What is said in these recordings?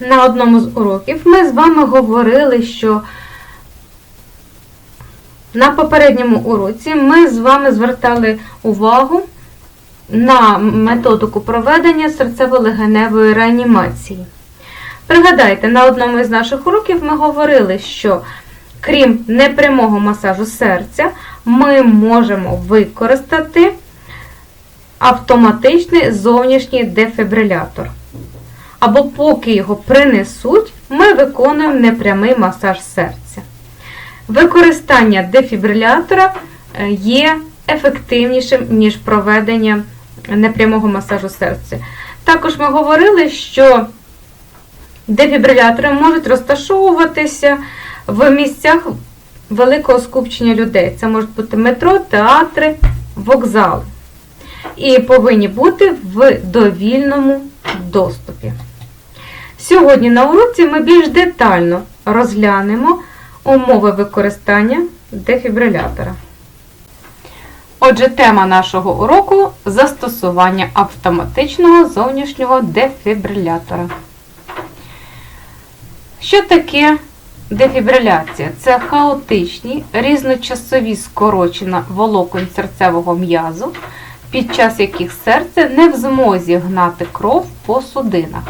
на одному з уроків ми з вами говорили, що на попередньому уроці ми з вами звертали увагу на методику проведення серцево-легеневої реанімації. Пригадайте, на одному із наших уроків ми говорили, що крім непрямого масажу серця, ми можемо використати автоматичний зовнішній дефібрилятор. Або поки його принесуть, ми виконуємо непрямий масаж серця. Використання дефібрилятора е, є ефективнішим, ніж проведення непрямого масажу серця. Також ми говорили, що дефібрилятори можуть розташовуватися в місцях великого скупчення людей. Це можуть бути метро, театри, вокзали. І повинні бути в довільному доступі. Сьогодні на уроці ми більш детально розглянемо умови використання дефібрилятора. Отже, тема нашого уроку застосування автоматичного зовнішнього дефібрилятора. Що таке дефібриляція? Це хаотичні, різночасові скорочення волокон серцевого м'язу, під час яких серце не в змозі гнати кров по судинах.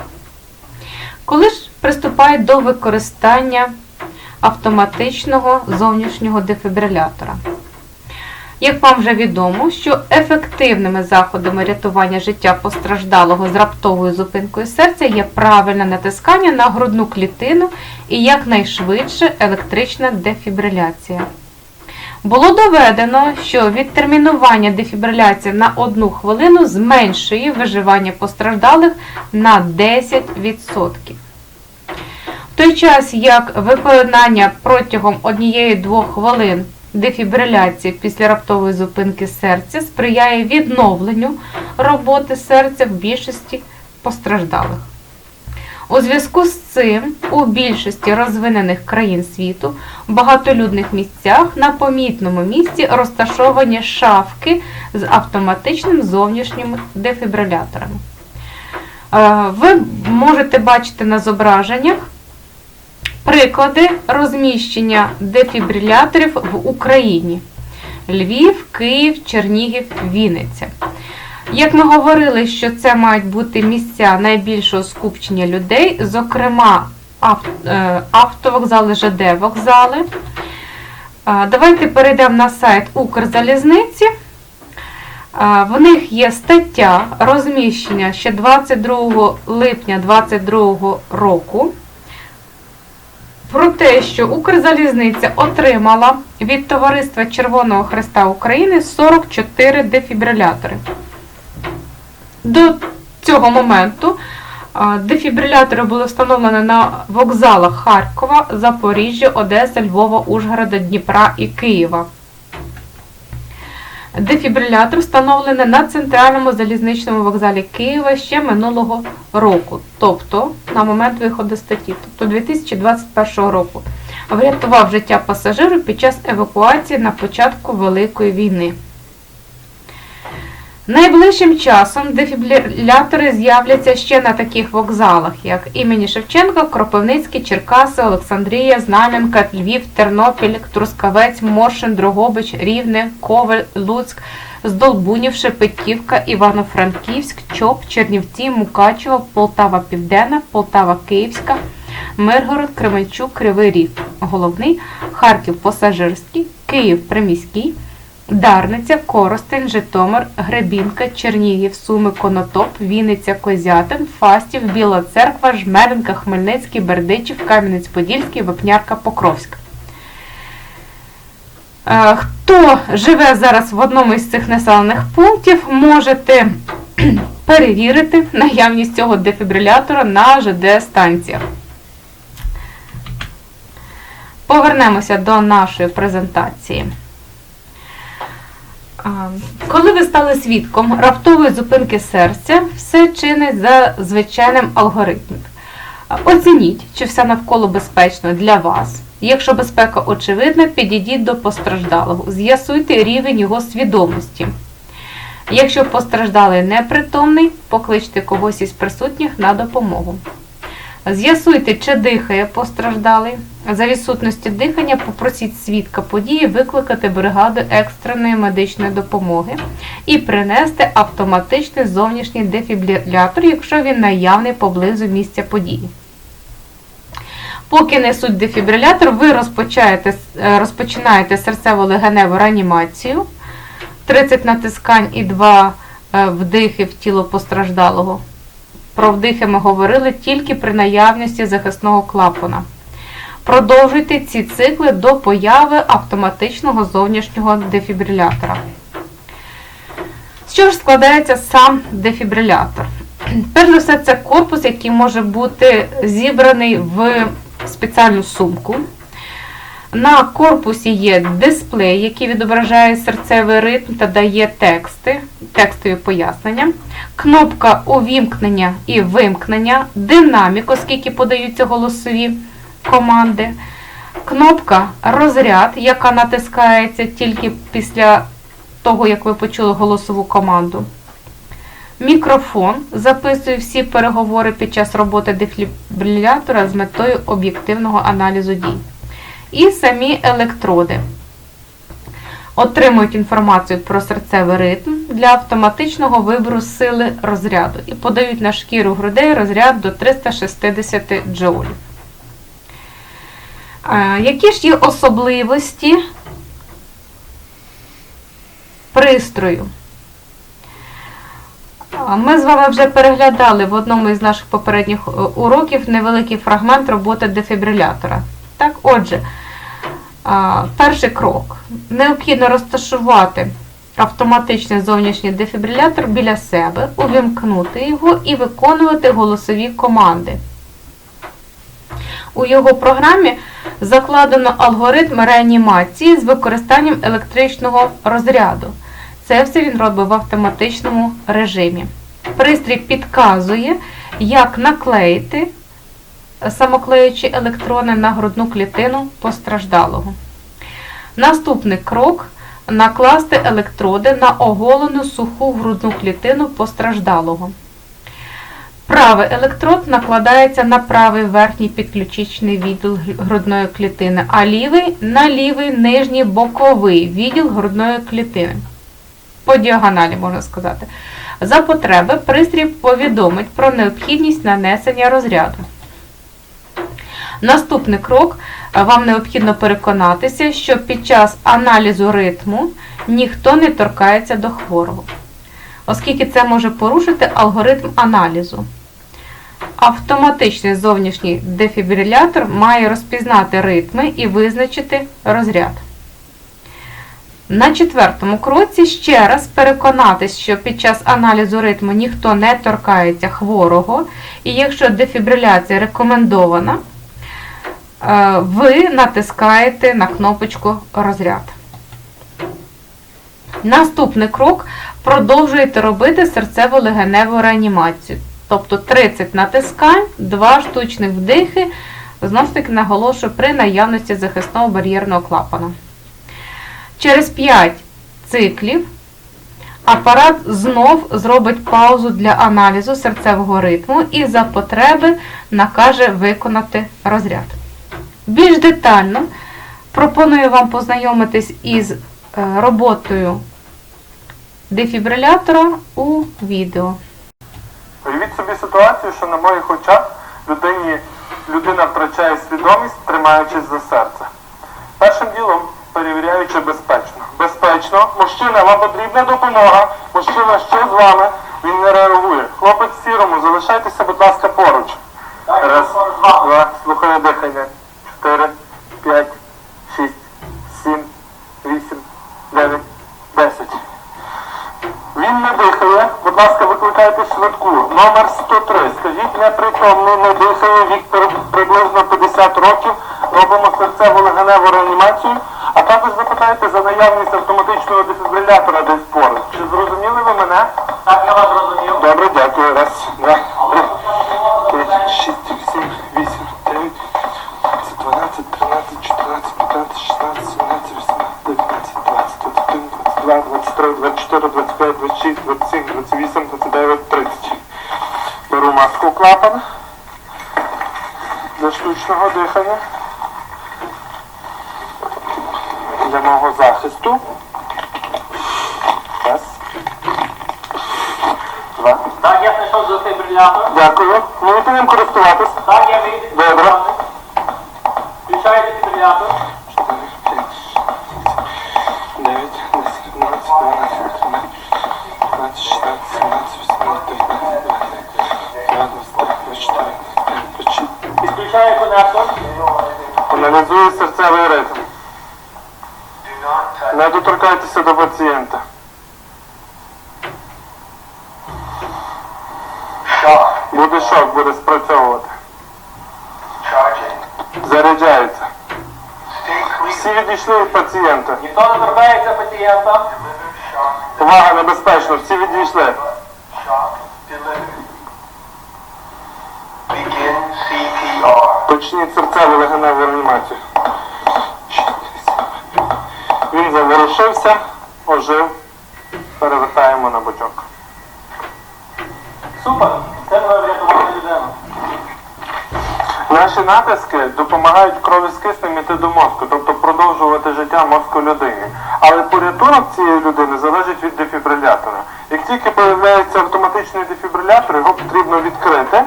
Коли ж приступають до використання автоматичного зовнішнього дефібрилятора? Як вам вже відомо, що ефективними заходами рятування життя постраждалого з раптовою зупинкою серця є правильне натискання на грудну клітину і якнайшвидше електрична дефібриляція. Було доведено, що відтермінування дефібриляції на одну хвилину зменшує виживання постраждалих на 10%. В той час, як виконання протягом 1-2 хвилин дефібриляції після раптової зупинки серця сприяє відновленню роботи серця в більшості постраждалих. У зв'язку з цим у більшості розвинених країн світу в багатолюдних місцях на помітному місці розташовані шафки з автоматичним зовнішнім дефібрилятором. Е, Ви можете бачити на зображеннях приклади розміщення дефібриляторів в Україні: Львів, Київ, Чернігів, Вінниця. Як ми говорили, що це мають бути місця найбільшого скупчення людей, зокрема автовокзали, ЖД вокзали. Давайте перейдемо на сайт Укрзалізниці. В них є стаття розміщення ще 22 липня 2022 року про те, що Укрзалізниця отримала від Товариства Червоного Христа України 44 дефібрилятори. До цього моменту дефібрилятори були встановлені на вокзалах Харкова, Запоріжжя, Одеса, Львова, Ужгорода, Дніпра і Києва. Дефібрилятор встановлений на центральному залізничному вокзалі Києва ще минулого року, тобто на момент виходу статті, тобто 2021 року. Врятував життя пасажиру під час евакуації на початку Великої війни. Найближчим часом дефібрилятори з'являться ще на таких вокзалах, як імені Шевченка, Кропивницький, Черкаси, Олександрія, Знам'янка, Львів, Тернопіль, Трускавець, Моршин, Дрогобич, Рівне, Ковель, Луцьк, Здолбунів, Шепетівка, Івано-Франківськ, Чоп, Чернівці, Мукачево, Полтава Південна, Полтава Київська, Миргород, Кременчук, Кривий Ріг. Головний Харків Пасажирський, Київ Приміський. Дарниця, Коростень, Житомир, Гребінка, Чернігів, Суми, Конотоп, Вінниця, Козятин, Фастів, Біла Церква, Жмеринка, Хмельницький, Бердичів, Кам'янець-Подільський, Вапнярка, Покровська. Е, Хто живе зараз в одному із цих населених пунктів, можете перевірити наявність цього дефібрилятора на ЖД-станціях. Повернемося до нашої презентації. Коли ви стали свідком раптової зупинки серця, все чинить за звичайним алгоритмом. Оцініть, чи все навколо безпечно для вас. Якщо безпека очевидна, підійдіть до постраждалого, з'ясуйте рівень його свідомості. Якщо постраждалий непритомний, покличте когось із присутніх на допомогу. З'ясуйте, чи дихає постраждалий. За відсутності дихання попросіть свідка події викликати бригаду екстреної медичної допомоги і принести автоматичний зовнішній дефібрилятор, якщо він наявний поблизу місця події. Поки несуть дефібрилятор, ви розпочаєте, е, розпочинаєте серцево-легеневу реанімацію, 30 натискань і 2 е, вдихи в тіло постраждалого. Про вдихи ми говорили тільки при наявності захисного клапана. Продовжуйте ці цикли до появи автоматичного зовнішнього дефібрилятора. З чого ж складається сам дефібрилятор? Перш за все, це корпус, який може бути зібраний в спеціальну сумку. На корпусі є дисплей, який відображає серцевий ритм та дає тексти, текстові пояснення, кнопка увімкнення і вимкнення, динамік, оскільки подаються голосові команди, кнопка розряд, яка натискається тільки після того, як ви почули голосову команду. Мікрофон записує всі переговори під час роботи дефібрилятора з метою об'єктивного аналізу дій. І самі електроди отримують інформацію про серцевий ритм для автоматичного вибору сили розряду і подають на шкіру грудей розряд до 360 джоулів. Які ж є особливості пристрою? Ми з вами вже переглядали в одному із наших попередніх е, уроків невеликий фрагмент роботи дефібрилятора. Так, отже, перший крок. Необхідно розташувати автоматичний зовнішній дефібрилятор біля себе, увімкнути його і виконувати голосові команди. У його програмі закладено алгоритм реанімації з використанням електричного розряду. Це все він робить в автоматичному режимі. Пристрій підказує, як наклеїти самоклеючі електрони на грудну клітину постраждалого. Наступний крок накласти електроди на оголену суху грудну клітину постраждалого. Правий електрод накладається на правий верхній підключичний відділ грудної клітини, а лівий на лівий нижній боковий відділ грудної клітини. По діагоналі, можна сказати. За потреби пристрій повідомить про необхідність нанесення розряду. Наступний крок вам необхідно переконатися, що під час аналізу ритму ніхто не торкається до хворого, оскільки це може порушити алгоритм аналізу. Автоматичний зовнішній дефібрилятор має розпізнати ритми і визначити розряд. На четвертому кроці ще раз переконатись, що під час аналізу ритму ніхто не торкається хворого, і якщо дефібриляція рекомендована, е, ви натискаєте на кнопочку розряд. Наступний крок продовжуєте робити серцево-легеневу реанімацію. Тобто 30 натискань, 2 штучних вдихи, знову ж таки наголошую при наявності захисного бар'єрного клапана. Через 5 циклів апарат знов зробить паузу для аналізу серцевого ритму і за потреби накаже виконати розряд. Більш детально пропоную вам познайомитись із е, роботою дефібрилятора у відео. Уявіть собі ситуацію, що на моїх очах людині, людина втрачає свідомість, тримаючись за серце. Першим ділом перевіряю, чи безпечно. Безпечно. Мужчина, вам потрібна допомога. Мужчина, що з вами? Він не реагує. Хлопець в сірому, залишайтеся, будь ласка, поруч. Раз, два, слухаю дихання. Чотири, п'ять, Будь ласка, викликайте швидку. Номер 103. Скажіть непритомний, не дихає. Віктор приблизно 50 років. Робимо серцево-легеневу реанімацію. А також запитайте за наявність автоматичного дефібрилятора десь поруч. Чи зрозуміли ви мене? Так, я вас зрозумів. Добре, дякую. Раз, два, три, п'ять, шість, сім, вісім, дев'ять, двадцять дванадцять, тринадцять, 12, 13, 14, 15, 16, 17, 18, 19, 20, 21, 22, 23, 24, 25, 26, 27, 28, 29, 30. Беру маску клапан. для штучного дихання. Для мого захисту. Раз. Два. Так, я знайшов дефібрилятор. Дякую. Ми не будемо користуватись. Так, я вийду. Добре. Включаю дефібрилятор. Аналізую серцевий ритм. Не доторкайтеся до пацієнта. Буде шок, буде спрацьовувати. Заряджається. Всі відійшли від пацієнта. Ніхто не торкається пацієнта. Увага, небезпечно, всі відійшли. Почніть серцеву легеневу реанімацію. Він заворушився, ожив. Перевертаємо на бочок. Супер. Це ми врятували людину. Наші натиски допомагають крові з киснем іти до мозку, тобто продовжувати життя мозку людини. Але порятунок цієї людини залежить від дефібрилятора. Як тільки появляється автоматичний дефібрилятор, його потрібно відкрити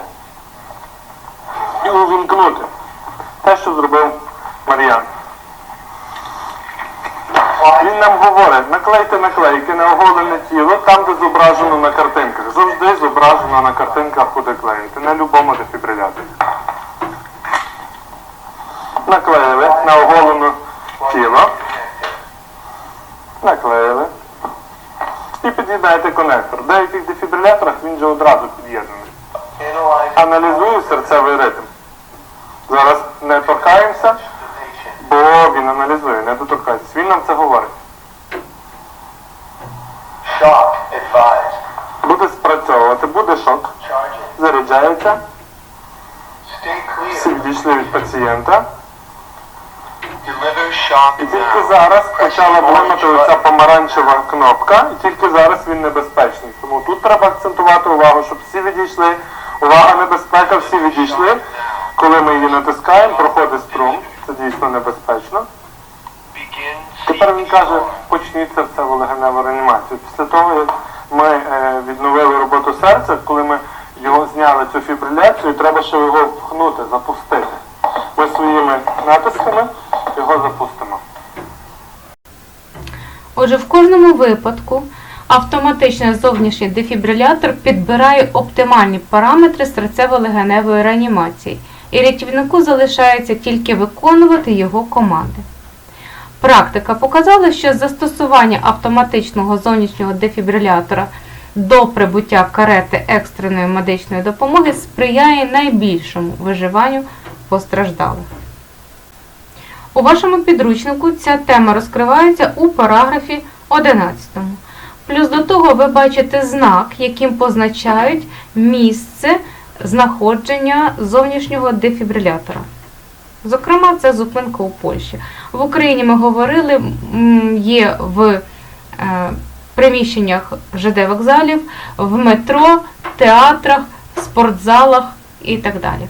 і увімкнути. Те, що зробив Мар'ян. Він нам говорить, наклейте наклейки на оголене тіло там, де зображено на картинках. Завжди зображено на картинках, куди клеїти, на будь-якому дефібриляторі. Наклеїли на оголене тіло. Наклеїли. І під'єднаєте конектор. В деяких дефібриляторах він вже одразу під'єднаний. Аналізую серцевий ритм. Зараз не торкаємося, бо він аналізує, не доторкайтесь. Він нам це говорить. Буде спрацьовувати, буде шок, заряджається, всі відійшли від пацієнта. І тільки зараз почала блимати оця помаранчева кнопка, і тільки зараз він небезпечний. Тому тут треба акцентувати увагу, щоб всі відійшли. Увага, небезпека, всі відійшли. Коли ми її натискаємо, проходить струм. Це дійсно небезпечно. Тепер він каже, почніть серцево легеневу реанімацію. Після того, як ми е, відновили роботу серця, коли ми його зняли цю фібриляцію, треба ще його впхнути, запустити. Ми своїми натисками його запустимо. Отже, в кожному випадку автоматичний зовнішній дефібрилятор підбирає оптимальні параметри серцево-легеневої реанімації, і рятівнику залишається тільки виконувати його команди. Практика показала, що застосування автоматичного зовнішнього дефібрилятора до прибуття карети екстреної медичної допомоги сприяє найбільшому виживанню постраждалих. У вашому підручнику ця тема розкривається у параграфі 11. Плюс до того ви бачите знак, яким позначають місце знаходження зовнішнього дефібрилятора. Зокрема, це зупинка у Польщі. В Україні ми говорили, є в е, приміщеннях ЖД вокзалів, в метро, театрах, спортзалах і так далі.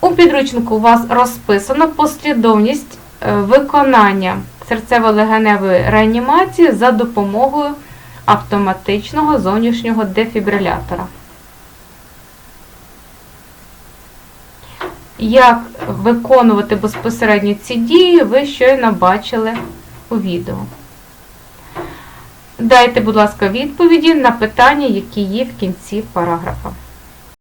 У підручнику у вас розписано послідовність е, виконання серцево-легеневої реанімації за допомогою автоматичного зовнішнього дефібрилятора. Як виконувати безпосередньо ці дії, ви щойно бачили у відео. Дайте, будь ласка, відповіді на питання, які є в кінці параграфа.